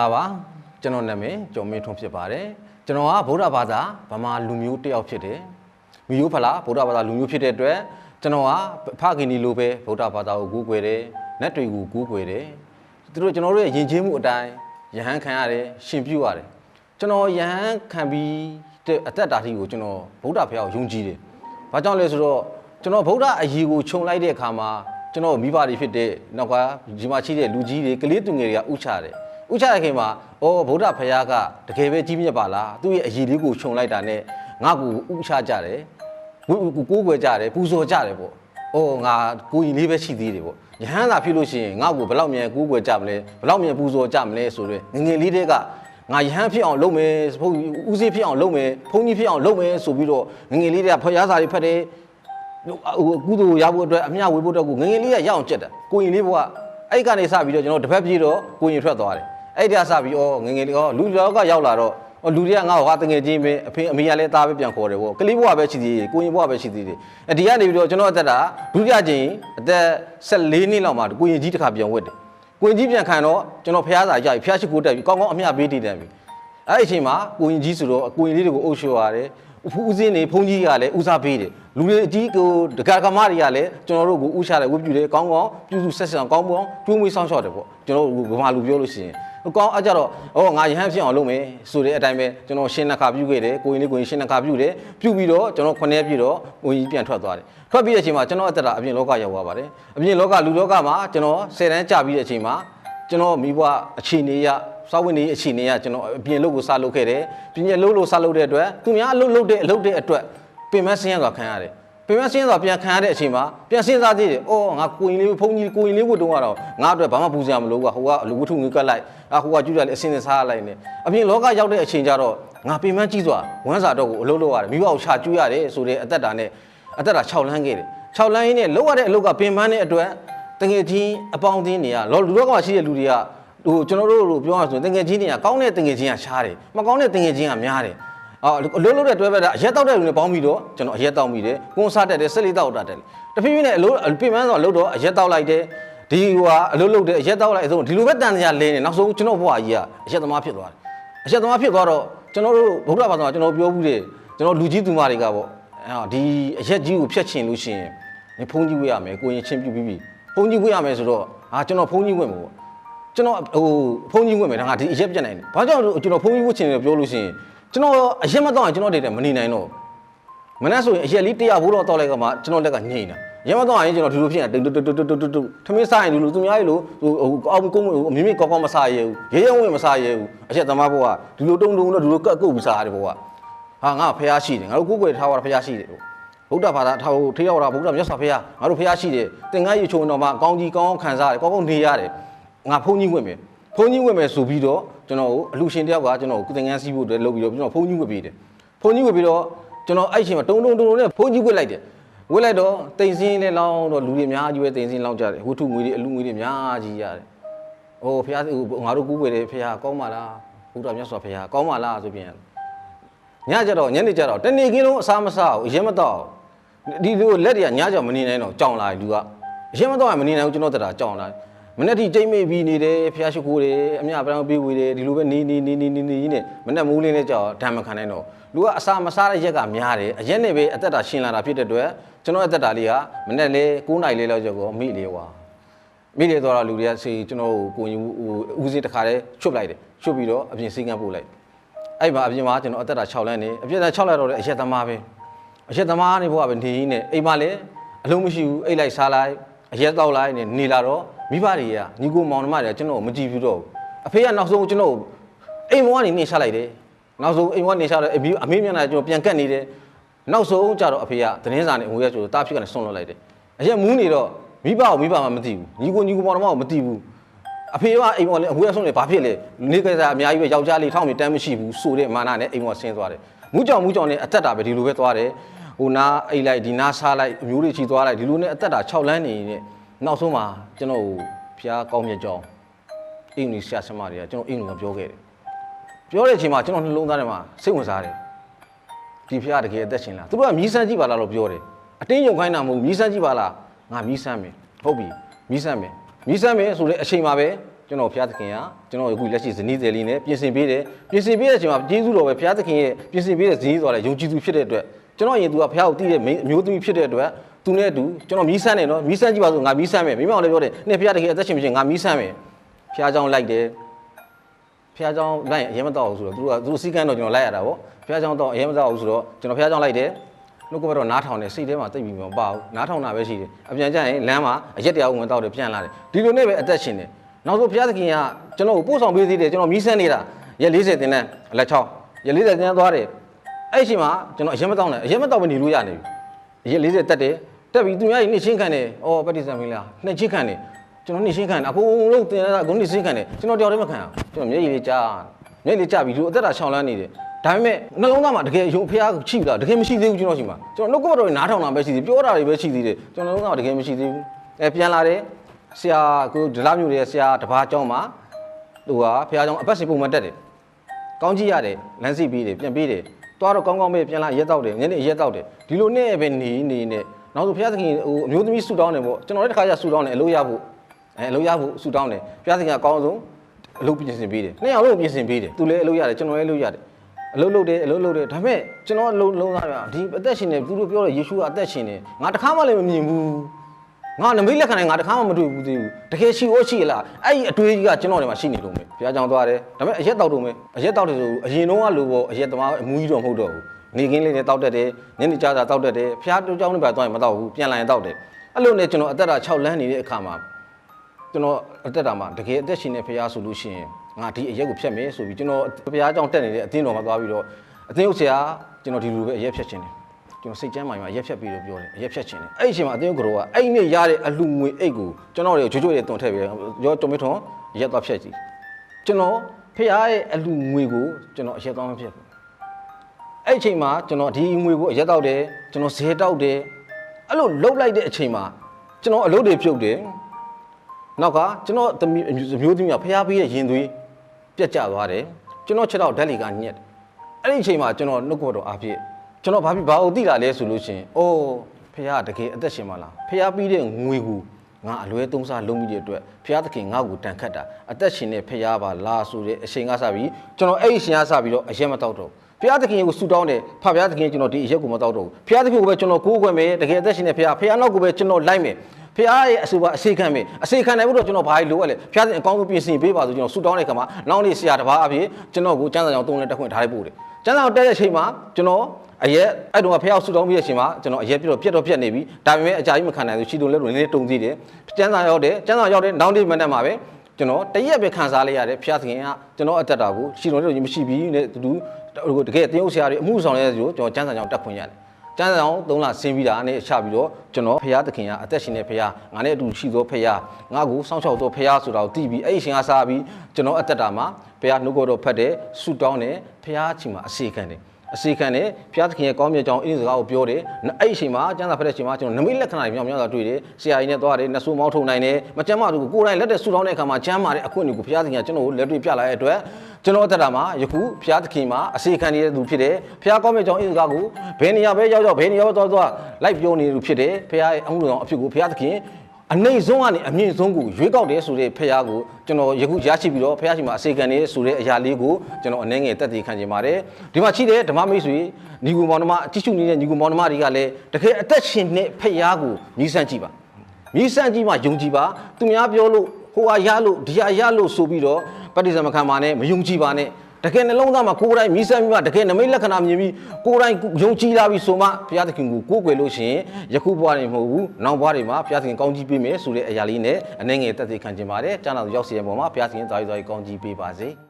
လာပါကျွန်တော်နာမည်ကျော်မင်းထွန်းဖြစ်ပါတယ်ကျွန်တော်ကဗုဒ္ဓဘာသာဗမာလူမျိုးတစ်ယောက်ဖြစ်တယ်မိယိုးဖလားဗုဒ္ဓဘာသာလူမျိုးဖြစ်တဲ့အတွက်ကျွန်တော်ကဖခင်ဒီလိုပဲဗုဒ္ဓဘာသာကိုကူးကွယ်တယ်နတ်တွေကိုကူးကွယ်တယ်သူတို့ကျွန်တော်တို့ရဲ့ယဉ်ကျေးမှုအတိုင်းယဟန်ခံရတယ်ရှင်ပြုရတယ်ကျွန်တော်ယဟန်ခံပြီးတဲ့အသက်တာတိကိုကျွန်တော်ဗုဒ္ဓဘုရားကိုယုံကြည်တယ်ဘာကြောင့်လဲဆိုတော့ကျွန်တော်ဗုဒ္ဓအရေးကိုခြုံလိုက်တဲ့အခါမှာကျွန်တော်မိဘတွေဖြစ်တဲ့နောက်ကဒီမှာရှိတဲ့လူကြီးတွေကလေးသူငယ်တွေကဥချတယ် ဥချတဲ့ခင်မှာအော်ဗုဒ္ဓဖရာကတကယ်ပဲကြီးမြတ်ပါလားသူ့ရဲ့အရေးလေးကိုခြုံလိုက်တာနဲ့ငါ့ကိုဥချကြတယ်ဝကိုကိုးကွယ်ကြတယ်ပူဇော်ကြတယ်ပေါ့အော်ငါကိုကြီးလေးပဲရှိသေးတယ်ပေါ့ယဟန်သာဖြစ်လို့ရှိရင်ငါ့ကိုဘယ်လောက်မြန်ကိုးကွယ်ကြမလဲဘယ်လောက်မြန်ပူဇော်ကြမလဲဆိုတော့ငယ်ငယ်လေးတည်းကငါယဟန်ဖြစ်အောင်လုပ်မယ်ဘုန်းကြီးဦးစီးဖြစ်အောင်လုပ်မယ်ဘုန်းကြီးဖြစ်အောင်လုပ်မယ်ဆိုပြီးတော့ငယ်ငယ်လေးတည်းကဖရာစာတွေဖတ်တယ်ဟိုကုသိုလ်ရဖို့အတွက်အမျှဝေဖို့အတွက်ကိုငယ်ငယ်လေးကရအောင်ကြက်တာကိုရင်လေးဘုရားအဲ့ကနေစပြီးတော့ကျွန်တော်တစ်ဖက်ပြေးတော့ကိုရင်ထွက်သွားတယ် အဲ့ဒီကစပြီးဩငယ်ငယ်လေးဩလူလောကရောက်လာတော့ဩလူတွေကငါ့ကိုဟာတငယ်ချင်းပဲအဖေအမေကလည်းသားပဲပြန်ခေါ်တယ်ဗောကလေးဘုရားပဲရှိသေးတယ်ကိုရင်ဘုရားပဲရှိသေးတယ်အဲ့ဒီကနေပြီးတော့ကျွန်တော်အသက်တာဒုတိယကြိမ်အသက်14နှစ်လောက်မှာကိုရင်ကြီးတစ်ခါပြန်ဝတ်တယ်ကိုရင်ကြီးပြန်ခံတော့ကျွန်တော်ဖះစာကြပြီဖះရှိခိုးတက်ပြီကောင်းကောင်းအမျှပေးတည်တယ်ပြီအဲ့ဒီအချိန်မှာကိုရင်ကြီးဆိုတော့ကိုရင်လေးတွေကိုအုပ်လျှော်ရတယ်ဦးစင်းနေဘုန်းကြီးကလည်းဦးစားပေးတယ်လူတွေအကြီးကိုဒကာကမတွေကလည်းကျွန်တော်တို့ကိုဥရှာတယ်ဝတ်ပြုတယ်ကောင်းကောင်းပြုစုဆက်ဆံကောင်းကောင်းတွေးမွေးဆောင်ရှောက်တယ်ပေါ့ကျွန်တော်တို့ဗမာလူပြောလို့ရှိရင် ကောင်းအကြတော့ဟောငါရဟန်းဖြစ်အောင်လုပ်မယ်ဆိုတဲ့အတိုင်းပဲကျွန်တော်ရှင်းနှခါပြုခဲ့တယ်ကိုရင်လေးကိုရင်ရှင်းနှခါပြုတယ်ပြုပြီးတော့ကျွန်တော်ခုနှစ်ပြည့်တော့ဝင်ကြီးပြန်ထွက်သွားတယ်ထွက်ပြီးတဲ့အချိန်မှာကျွန်တော်အသက်တာအပြင်လောကရောက်သွားပါတယ်အပြင်လောကလူလောကမှာကျွန်တော်10တန်းကြာပြီးတဲ့အချိန်မှာကျွန်တော်မိဘအခြေအနေရစောဝင်နေအခြေအနေကကျွန်တော်အပြင်လုပ်ကိုစလုပ်ခဲ့တယ်။ပြင်ရဲ့လုပ်လို့စလုပ်တဲ့အတွက်သူများအလုပ်လုပ်တဲ့အလုပ်တဲ့အတွက်ပင်မဆင်းရဲစွာခံရတယ်။ ပင်မဆင်းရဲစွာပြန်ခံရတဲ့အချိန်မှာပြန်စဉ်းစားကြည့်တယ်။အော်ငါကိုရင်လေးဖုန်းကြီးကိုရင်လေးဝတ်တုံးကတော့ငါအတွက်ဘာမှပူစရာမလိုဘူးကွာ။ဟိုကလူဝတ္ထုငွေကတ်လိုက်။အာဟိုကကျူတယ်လေအစင်းစင်းစားလိုက်နေ။အပြင်လောကရောက်တဲ့အချိန်ကျတော့ငါပင်မကြီးစွာဝမ်းစာတော့ကိုအလုပ်လုပ်ရတယ်။မိဘကိုရှာကျူးရတယ်ဆိုတဲ့အသက်တာနဲ့အသက်တာ6လမ်းခဲ့တယ်။6လမ်းရင်းနဲ့လောက်ရတဲ့အလုပ်ကပင်ပန်းတဲ့အတွက်တကယ်ချင်းအပေါင်းအသင်းတွေကလောလူတော့ကရှိတဲ့လူတွေကဟိုကျွန်တော်တို့လိုပြောရဆိုရင်တငယ်ချင်းတွေကကောင်းတဲ့တငယ်ချင်းကရှားတယ်မကောင်းတဲ့တငယ်ချင်းကများတယ် အော်အလုံးလုံးတဲ့တွဲပဲတာအရက်တောက်တဲ့လူနဲ့ပေါင်းပြီးတော့ကျွန်တော်အရက်တောက်မိတယ်ကွန်ဆာတက်တယ်ဆက်လေးတောက်တာတက်တယ်တဖြည်းဖြည်းနဲ့အလုံးပြင်ပန်းဆိုအလုံးတော့အရက်တောက်လိုက်တယ်ဒီဟိုကအလုံးလုံးတဲ့အရက်တောက်လိုက်အဆုံးဒီလိုပဲတန်တရားလင်းနေနောက်ဆုံးကျွန်တော်ဘွားကြီးကအရက်သမားဖြစ်သွားတယ်အရက်သမားဖြစ်သွားတော့ကျွန်တော်တို့ဗုဒ္ဓဘာသာမှာကျွန်တော်ပြောဘူးတယ်ကျွန်တော်လူကြီးသူမတွေကပေါ့အော်ဒီအရက်ကြီးကိုဖျက်ချင်လို့ရှိရင်你ဖုန်းကြီးဝေးရမယ်ကိုရင်ချင်းပြပြီးပြီဖုန်းကြီးဝေးရမယ်ဆိုတော့အာကျွန်တော်ဖုန်းကြီးဝင်မှာပေါ့ကျွန်တော်ဟိုဖုန်းကြီးဝင်မယ်ဒါကဒီအရက်ပြတ်နိုင်တယ်။ဘာကြောင့်ကျွန်တော်ဖုန်းကြီးဝတ်ချင်တယ်ပြောလို့ရှိရင် ကျွန်တော်အရက်မတော့ရင်ကျွန်တော်တည်းတည်းမနေနိုင်တော့မနေ့ဆိုရင်အရက်လေး100ဘိုးတော့တောက်လိုက်ကမှကျွန်တော်လက်ကညှိနေတာ။ရက်မတော့ရင်ကျွန်တော်ဒီလိုဖြစ်နေတာတူတူတူတူတူတူထမင်းစားရင်ဒီလိုသူများကြီးလိုဟိုအောက်ကုန်းအမြင့်မြင့်ကောက်ကောက်မစားရဘူး။ရဲရဲဝင်မစားရဘူး။အရက်သမားဘိုးကဒီလိုတုံတုံတော့ဒီလိုကတ်ကုတ်ပြီးစားရတယ်ဘိုးက။ဟာငါဖះရှိတယ်ငါတို့ကိုယ်ကိုယ်ထားရတာဖះရှိတယ်ဗုဒ္ဓဘာသာထားဖို့ထေရဝါဒဗုဒ္ဓမြတ်စွာဘုရားငါတို့ဖះရှိတယ်သင်္ကန်းရေချုံတော်မှာကောင်းကြီးကောင်းခံစားရတယ်ကောင်းကောင်းနေရတယ်ငါဖုန်းကြီးဝင်မယ် ဖုန်းကြီးဝင်မယ်ဆိုပြီးတော့ကျွန်တော်ကိုအလူရှင်တယောက်ကကျွန်တော်ကိုသင်္ကန်းစီးဖို့အတွက်လုပ်ပြီးတော့ကျွန်တော်ဖုန်းကြီးဝင်ပေးတယ်ဖုန်းကြီးဝင်ပြီးတော့ကျွန်တော်အဲ့ချိန်မှာတုံတုံတုံတုံနဲ့ဖုန်းကြီးဝင်လိုက်တယ်ဝင်လိုက်တော့တိမ်စင်းနဲ့လောင်းတော့လူတွေအများကြီးပဲတိမ်စင်းလောင်းကြတယ်ဝတ္ထုငွေတွေအလူငွေတွေအများကြီးရတယ်ဟိုဖះငါတို့ကူးွယ်တယ်ဖះကောင်းပါလားဘုရားမြတ်စွာဘုရားကောင်းပါလားဆိုပြန်ညကြတော့ညနေကြတော့တနေ့ကင်းလုံးအစားမစားဘူးအရင်မတော့ဒီလိုလက်တွေကညကြောင်မနေနိုင်တော့ကြောင်လာတယ်လူကအရင်မတော့မနေနိုင်ဘူးကျွန်တော်တက်တာကြောင်လာတယ် မနေ့ထိကြိတ်မိပြီးနေတယ်ဖျားရှိခိုးတယ်အမြပန်းပေးဝေတယ်ဒီလိုပဲနေနေနေနေနေနေကြီးနဲ့မနေ့မိုးလင်းနဲ့ကြောက်ဓာတ်မခံနိုင်တော့လူကအစာမစားတဲ့ရက်ကများတယ်အရက်နဲ့ပဲအသက်တာရှင်လာတာဖြစ်တဲ့အတွက်ကျွန်တော်အသက်တာလေးကမနေ့လေ9နိုင်လေးလောက်ကြောက်ကိုမိလေဟွာမိလေတော့လူတွေကစီကျွန်တော်ကိုကိုရင်ဟိုဦးစီးတစ်ခါတည်းချွတ်လိုက်တယ်ချွတ်ပြီးတော့အပြင်စီကန်းပို့လိုက်အဲ့မှာအပြင်မှာကျွန်တော်အသက်တာ6လမ်းနေအပြင်တာ6လမ်းတော့လေအရက်သမားပဲအရက်သမားနေဘုရားပဲနေရင်းနဲ့အိမ်မှာလည်းအလုံးမရှိဘူးအိတ်လိုက်စားလိုက်အရက်တော့လိုက်နေနေလာတော့ မိဘတွေကညီကိုမောင်နှမတွေကကျွန်တော်ကိုမကြည့်ဘူးတော့ဘူးအဖေကနောက်ဆုံးကျွန်တော်ကိုအိမ်မောကနေနေချလိုက်တယ်နောက်ဆုံးအိမ်မောကနေချတော့အမေအမေမျက်နှာကျွန်တော်ပြန်ကတ်နေတယ်နောက်ဆုံးကျတော့အဖေကသတင်းစာနဲ့အငွေရကျတော့တားဖြစ်ကနေဆွန့်လွတ်လိုက်တယ်အရက်မူးနေတော့မိဘကိုမိဘမှမသိဘူးညီကိုညီကိုမောင်နှမကိုမသိဘူးအဖေကအိမ်မောလည်းအငွေရဆွန့်နေဘာဖြစ်လဲနေကြတာအများကြီးပဲယောက်ျားလေးထောင်းပြီးတမ်းမရှိဘူးဆိုတဲ့မာနနဲ့အိမ်မောဆင်းသွားတယ်မူးကြောင်မူးကြောင်နဲ့အသက်တာပဲဒီလိုပဲသွားတယ်ဟိုနာအိတ်လိုက်ဒီနာစားလိုက်အမျိုးတွေချီသွားလိုက်ဒီလိုနဲ့အသက်တာ6လမ်းနေနေ နောက်ဆုံးမှာကျွန်တော်ကိုဖျားကောင်းမြတ်ကြောင်းအင်္ဂလိပ်ဆရာဆရာမတွေကကျွန်တော်အင်္ဂလိပ်ကပြောခဲ့တယ်ပြောတဲ့အချိန်မှာကျွန်တော်နှလုံးသားထဲမှာစိတ်ဝင်စားတယ်ဒီဖျားတကယ်အသက်ရှင်လားသူတို့ကမြည်ဆန်းကြည့်ပါလားလို့ပြောတယ်အတင်းယုံခိုင်းတာမဟုတ်ဘူးမြည်ဆန်းကြည့်ပါလားငါမြည်ဆန်းမယ်ဟုတ်ပြီမြည်ဆန်းမယ်မြည်ဆန်းမယ်ဆိုတဲ့အချိန်မှာပဲကျွန်တော်ဘုရားသခင်ကကျွန်တော်အခုလက်ရှိဇနီးတယ်လေးနဲ့ပြင်ဆင်ပေးတယ်ပြင်ဆင်ပေးတဲ့အချိန်မှာကျေးဇူးတော်ပဲဘုရားသခင်ရဲ့ပြင်ဆင်ပေးတဲ့ဇနီးတော်လည်းယုံကြည်သူဖြစ်တဲ့အတွက်ကျွန်တော်ရင်သူကဘုရားကိုတည်တဲ့မိန်းအမျိုးသမီးဖြစ်တဲ့အတွက်သူနဲ့အတူကျွန်တော်မီးဆန်းတယ်နော်မီးဆန်းကြည့်ပါဆိုငါမီးဆန်းမယ်မိမအောင်လည်းပြောတယ်နေ့ဘုရားတခင်အသက်ရှင်မရှိရင်ငါမီးဆန်းမယ်ဘုရားကြောင့်လိုက်တယ်ဘုရားကြောင့်လိုက်ရင်အရင်မတော့ဘူးဆိုတော့သူတို့ကသူတို့စီကန်းတော့ကျွန်တော်လိုက်ရတာပေါ့ဘုရားကြောင့်တော့အရင်မတော့ဘူးဆိုတော့ကျွန်တော်ဘုရားကြောင့်လိုက်တယ်နှုတ်ကပတော့နားထောင်တယ်စိတ်ထဲမှာတိတ်ပြီးမပေါ့နားထောင်တာပဲရှိတယ်အပြန်ကျရင်လမ်းမှာအရက်တရားဝင်တော့တယ်ပြန်လာတယ်ဒီလိုနဲ့ပဲအသက်ရှင်တယ်နောက်ဆုံးဘုရားသခင်ကကျွန်တော်ကိုပို့ဆောင်ပေးသေးတယ်ကျွန်တော်မီးဆန်းနေတာရက်40တင်တဲ့အလက်6ရက်40တင်သွားတယ်အဲ့ဒီအချိန်မှာကျွန်တော်အရင်မတော့နဲ့အရင်မတော့ပဲနေလို့ရနေပြီ ရက်40တက်တယ်တက်ပြီးသူများကြီးနှိမ့်ချင်းခံတယ်။အော်ပတ္တိဆံမင်းလားနှိမ့်ချင်းခံတယ်။ကျွန်တော်နှိမ့်ချင်းခံတယ်အကုန်လုံးတင်ရတာအကုန်နှိမ့်ချင်းခံတယ်ကျွန်တော်တယောက်တည်းမခံအောင်ကျွန်တော်မျက်ရည်လေးကြားမျက်ရည်လေးကြားပြီးသူအသက်တာရှောင်လန်းနေတယ်ဒါပေမဲ့နှလုံးသားမှာတကယ်ယုံဖះချိပြီလားတကယ်မရှိသေးဘူးကျွန်တော်ရှိမှာကျွန်တော်နှုတ်ကပတော်နားထောင်တာပဲရှိသေးပြောတာတွေပဲရှိသေးတယ်ကျွန်တော်နှလုံးသားမှာတကယ်မရှိသေးဘူးအဲပြန်လာတယ်ဆရာကိုဒလာမျိုးရဲ့ဆရာတပားเจ้าမှာသူကဖះเจ้าအပတ်စီပုံမှန်တက်တယ် ကောင်းကြည့်ရတယ်လမ်းစီပေးတယ်ပြန်ပေးတယ် သွားတော့ကောင်းကောင်းပဲပြန်လာရက်တော့တယ်ညနေရက်တော့တယ်ဒီလိုနဲ့ပဲနေနေနဲ့နောက်ဆိုဘုရားသခင်ဟိုအမျိုးသမီးဆူတောင်းတယ်ပေါ့ကျွန်တော်လည်းတစ်ခါကျဆူတောင်းတယ်အလို့ရဖို့အဲအလို့ရဖို့ဆူတောင်းတယ်ဘုရားသခင်ကအကောင်းဆုံးအလုပ်ပြင်ဆင်ပေးတယ်နှစ်ယောက်လုံးပြင်ဆင်ပေးတယ်သူလည်းအလို့ရတယ်ကျွန်တော်လည်းအလို့ရတယ်အလုပ်လုပ်တယ်အလုပ်လုပ်တယ်ဒါပေမဲ့ကျွန်တော်အလုပ်လုံးသားရဒီအသက်ရှင်နေသူတို့ပြောတယ်ယေရှုကအသက်ရှင်နေငါတစ်ခါမှလည်းမမြင်ဘူး ငါနမိတ်လက်ခံနိုင်ငါတခါမှမတွေ့ဘူးသေးဘူးတကယ်ရှိဩရှိလားအဲ့ဒီအတွေးကြီးကကျွန်တော်တွေမှာရှိနေလို့မယ်ဘုရားကြောင့်သွားတယ်ဒါပေမဲ့အရက်တောက်တော့မယ်အရက်တောက်တယ်ဆိုအရင်တော့ကလိုပေါ့အရက်သမားအမူကြီးတော့မဟုတ်တော့ဘူးနေကင်းလေးနဲ့တောက်တတ်တယ်ညနေကြာတာတောက်တတ်တယ်ဘုရားတို့ကြောင့်လည်းပဲသွားရင်မတောက်ဘူးပြန်လာရင်တောက်တယ်အဲ့လိုနဲ့ကျွန်တော်အသက်တာ6လမ်းနေတဲ့အခါမှာကျွန်တော်အသက်တာမှာတကယ်အသက်ရှင်နေဘုရားဆိုလို့ရှိရင်ငါဒီအရက်ကိုဖြတ်မယ်ဆိုပြီးကျွန်တော်ဘုရားကြောင့်တက်နေတဲ့အသင်းတော်မှာသွားပြီးတော့အသင်းဥဆရာကျွန်တော်ဒီလိုပဲအရက်ဖြတ်ခြင်းတယ် ကျွန်တော်စိတ်ကျမ်းမာရင်အရက်ဖြတ်ပြီးတော့ပြောတယ်အရက်ဖြတ်ခြင်းတယ်အဲ့ဒီအချိန်မှာအတင်းကရောကအဲ့ဒီနေ့ရတဲ့အလှငွေအိတ်ကိုကျွန်တော်တို့ကြွကြွရဲတွန်ထည့်ပြီးရောတုံမထွန်ရက်သွားဖြတ်ကြည့်ကျွန်တော်ဖះရဲ့အလှငွေကိုကျွန်တော်အရက်သွားမဖြတ်ဘူးအဲ့ဒီအချိန်မှာကျွန်တော်ဒီငွေကိုအရက်တောက်တယ်ကျွန်တော်ဇဲတောက်တယ်အဲ့လိုလှုပ်လိုက်တဲ့အချိန်မှာကျွန်တော်အလုပ်တွေပြုတ်တယ်နောက်ကကျွန်တော်သမီးအမျိုးသမီးကဖះပေးရဲ့ရင်သွေးပြတ်ကျသွားတယ်ကျွန်တော်ချက်တော့ဓာတ်လီကညက်တယ်အဲ့ဒီအချိန်မှာကျွန်တော်နှုတ်ကပတော်အားဖြင့် ကျွန်တော်ဘာဖြစ်ဘာလို့သိလာလဲဆိုလို့ရှိရင်အိုးဖះတကယ်အသက်ရှင်မလားဖះပြီးတဲ့ငွေကိုငါအလွဲသုံးစားလုံးပြီးတဲ့အတွက်ဖះသခင်ငါ့ကိုတန်ခတ်တာအသက်ရှင်တဲ့ဖះပါလားဆိုတဲ့အချိန်ကစပြီးကျွန်တော်အဲ့ဒီအချိန်ကစပြီးတော့အရက်မတောက်တော့ဘူးဖះသခင်ကိုဆူတောင်းတယ်ဖဖះသခင်ကျွန်တော်ဒီအရက်ကိုမတောက်တော့ဘူးဖះသခင်ကိုပဲကျွန်တော်ကိုးကွယ်မယ်တကယ်အသက်ရှင်တဲ့ဖះဖះနောက်ကိုပဲကျွန်တော်လိုက်မယ်ဖះရဲ့အဆူပါအစေခံမယ်အစေခံနိုင်ဖို့တော့ကျွန်တော်ဘာလို့လိုရလဲဖះသခင်အကောင်းဆုံးပြင်ဆင်ပေးပါဆိုကျွန်တော်ဆူတောင်းတဲ့ခါမှာနောက်နေ့ဆရာတစ်ပါးအဖြစ်ကျွန်တော်ကိုစမ်းစာကြောင်တုံးနဲ့တက်ခွင့်ထားလိုက်ပို့တယ်ကျန်းစာတက်တဲ့အချိန်မှာကျွန်တော် အရက်အဲ့တုန်းကဖះဆူတောင်းပြီးတဲ့အချိန်မှာကျွန်တော်အရက်ပြတော့ပြတ်တော့ပြတ်နေပြီဒါပေမဲ့အကြာကြီးမခံနိုင်ဘူးရှီတုံလက်လိုနည်းနည်းတုံသေးတယ်ကျန်းစာရောက်တယ်ကျန်းစာရောက်တယ်နောက်နေ့မနေ့မှာပဲကျွန်တော်တရက်ပဲခံစားလိုက်ရတယ်ဖះသခင်ကကျွန်တော်အသက်တာကိုရှီတုံလက်လိုကြီးမရှိဘူးနဲ့တူတူတကယ်တရုပ်ဆရာတွေအမှုဆောင်တဲ့ဆိုကျွန်တော်ကျန်းစာကြောင်တက်ခွင့်ရတယ်ကျန်းစာကြောင်၃လဆင်းပြီးတာနဲ့ချပြီးတော့ကျွန်တော်ဖះသခင်ကအသက်ရှင်နေဖះငါနဲ့အတူရှိသောဖះငါ့ကိုစောင့်ရှောက်သောဖះဆိုတာကိုသိပြီးအဲ့ဒီအချိန်ကစားပြီးကျွန်တော်အသက်တာမှာဖះနှုတ်ကတော့ဖတ်တယ်ဆူတောင်းတယ်ဖះချီမှာအစီခံတယ် အစီခံတယ်ဘုရားသခင်ရဲ့ကောင်းမြတ်ကြောင်းအင်းစကားကိုပြောတယ်အဲ့ဒီအချိန်မှာကျမ်းစာဖတ်တဲ့အချိန်မှာကျွန်တော်နမိတ်လက္ခဏာတွေမြောက်များစွာတွေ့တယ်ဆရာကြီးနဲ့သွားတယ်နှဆူမောင်းထုံနိုင်တယ်မကျမ်းမာသူကိုကိုယ်တိုင်လက်တဲ့ဆူတောင်းတဲ့အခါမှာကျမ်းမာတဲ့အခွင့်အရေးကိုဘုရားသခင်ကကျွန်တော်ကိုလက်တွေ့ပြလာတဲ့အတွက်ကျွန်တော်အသက်တာမှာယခုဘုရားသခင်မှာအစီခံနေတဲ့သူဖြစ်တယ်ဘုရားကောင်းမြတ်ကြောင်းအင်းစကားကိုဘယ်နေရာပဲရောက်ရောက်ဘယ်နေရာပဲသွားသွားလိုက်ပြောနေသူဖြစ်တယ်ဘုရားရဲ့အမှုတော်အဖြစ်ကိုဘုရားသခင် အနိုင်ဆုံးကနေအမြင့်ဆုံးကိုရွေးကောက်တယ်ဆိုတဲ့ဖះကိုကျွန်တော်ယခုရရှိပြီးတော့ဖះရှိမှာအစေခံနေဆိုတဲ့အရာလေးကိုကျွန်တော်အနေငယ်တက်တည်ခံခြင်းပါတယ်ဒီမှာရှိတဲ့ဓမ္မမိတ်ဆွေညီကူမောင်နှမအကြည့်ရှုနေတဲ့ညီကူမောင်နှမတွေကလည်းတကယ်အသက်ရှင်တဲ့ဖះကိုမြည်ဆန့်ကြည့်ပါမြည်ဆန့်ကြည့်မှယုံကြည်ပါသူများပြောလို့ဟိုဟာရလို့ဒီဟာရလို့ဆိုပြီးတော့ပဋိသမခံပါနဲ့မယုံကြည်ပါနဲ့ တကယ်နှလုံးသားမှာကိုယ်တိုင်မြည်ဆန့်ပြီးမှတကယ်နမိတ်လက္ခဏာမြင်ပြီးကိုယ်တိုင်ယုံကြည်လာပြီးဆိုမှဘုရားသခင်ကိုကိုးကွယ်လို့ရှိရင်ယခုဘဝတွေမဟုတ်ဘူးနောက်ဘဝတွေမှာဘုရားသခင်ကောင်းကြီးပေးမယ်ဆိုတဲ့အရာလေးနဲ့အနေငယ်တက်သေးခံခြင်းပါတယ်ကျမ်းစာရောက်စီရင်ပေါ်မှာဘုရားသခင်သာယူသာယူကောင်းကြီးပေးပါစေ။